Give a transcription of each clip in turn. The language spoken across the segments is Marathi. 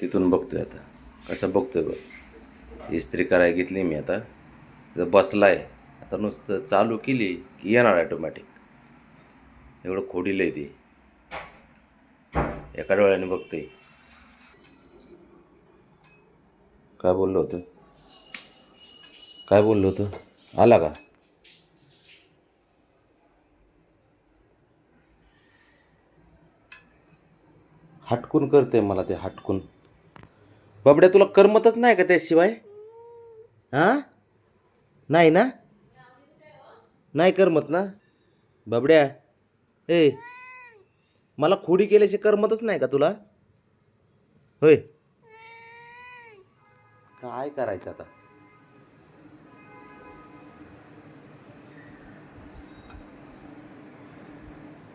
तिथून बघतोय आता. कसं बघतोय बघ. इस्त्री करायला घेतली मी आता. जर बसलाय आता नुसतं चालू केली की येणार ऑटोमॅटिक एवढं खोडीलं आहे ते. एका डोळ्याने बघतोय. काय बोललो होतं? काय बोललो होतं? आला का? हटकून करते मला ते हटकून. बाबड्या तुला करमतच नाही का त्याशिवाय? हां? नाही ना? नाही करमत ना? बाबड्या ए मला खोडी केल्याची करमतच नाही का तुला? होय. काय करायचं आता?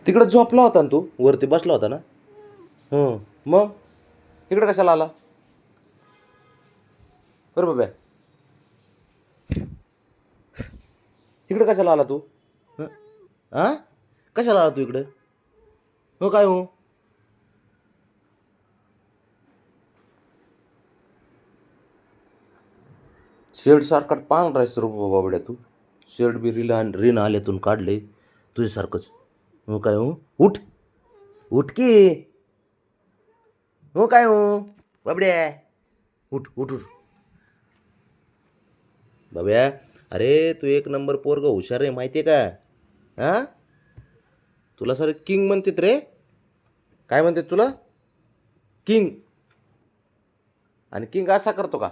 तिकडे झोपला होता ना तू? वरती बसला होता ना? हं मग? इकडे कशाला आला? बरं बाब्या. इकडं कशाला आला तू? हां? कशाला आला तू इकडं? हो काय हो? शेड सारखा पांढरा आहेस रे बाबड्या तू. शेड बी रिला रिन आल्यातून काढले तुझ्यासारखंच. हो काय हो? उठ. उठ की. हो काय हो? बाबड्या. उठ उठ उठ. बाब्या अरे तू एक नंबर पोरग हुशार रे माहिती आहे का? हां? तुला सर किंग म्हणतात रे. काय म्हणतात तुला? किंग. आणि किंग असा करतो का?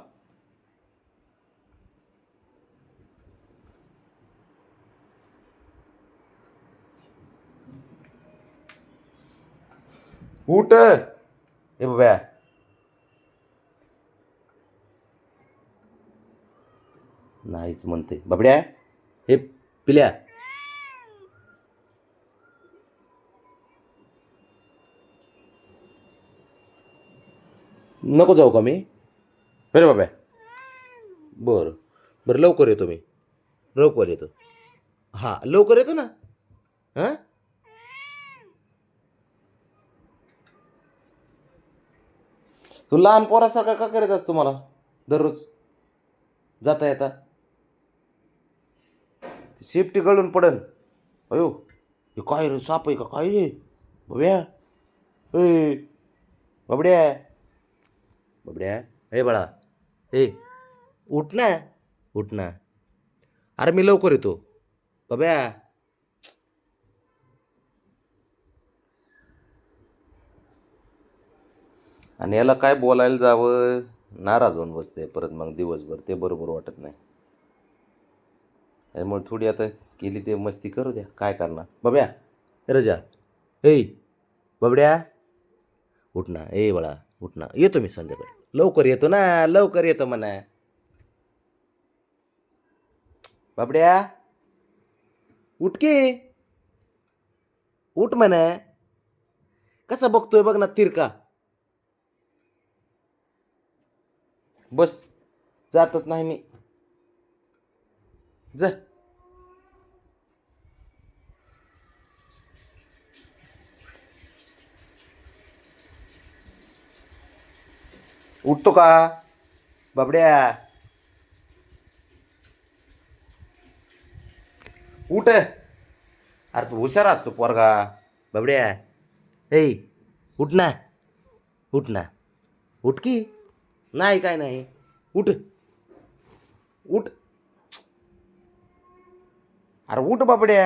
उठ. ए बाब्या नाहीच म्हणते. बाबड्या हे पिल्या. नको जाऊ का मी? बरं बाब्या. बरं बरं लवकर येतो मी. लवकर येतो. हां लवकर येतो ना? हां? तू लहान पोरासारखा का करत असतो मला? दररोज. जाता येता. सेफ्टी गळून पडन. अयो हे काय रे साप आहे का? काय रे? बब्या ए बबड्या? बबड्या? हे बाळा ए उठ ना. उठ ना. अरे मी लवकर येतो. बब्या आणि याला काय बोलायला जावं? नाराज होऊन बसते परत मग दिवसभर ते बरोबर वाटत नाही. त्यामुळे थोडी आता केली ते मस्ती करू द्या. काय करणार? बब्या रजा. ए बबड्या. उठना ए बाळा उठना येतो मी संध्याकाळी. लवकर येतो ना. लवकर येतो म्हणा. बाबड्या उठके उठ म्हणा. कसा बघतोय बघ ना तिरका. बस. जातच नाही मी. जा. उठतो का? बाबड्या. उठ. अरे तू हुशार असतो पोरगा. बाबड्या. हे उठ ना. उठ ना. उठ की. नाही काय नाही. उठ. उठ. अरे उठ बाबड्या